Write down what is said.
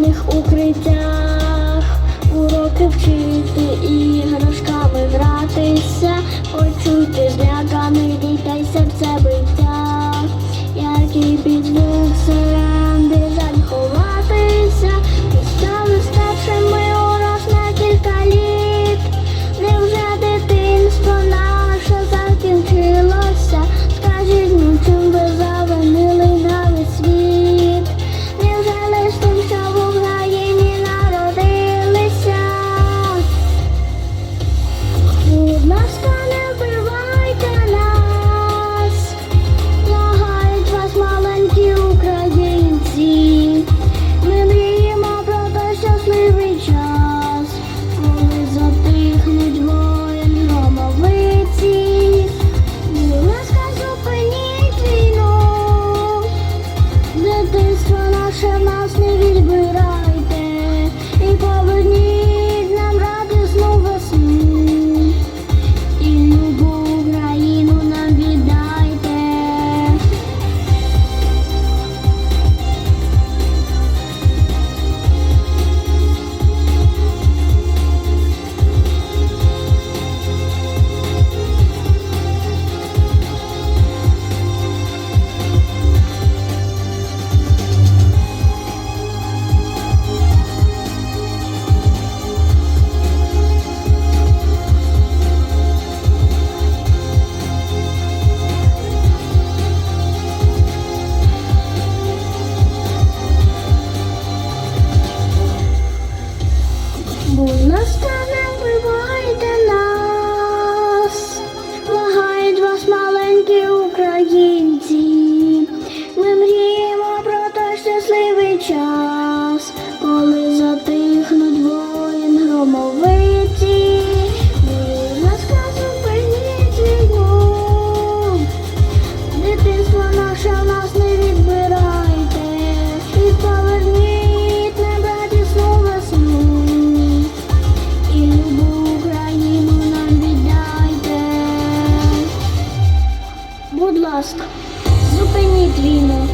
різних укриттях, уроки вчити іграшками ласка, зупиніть війну.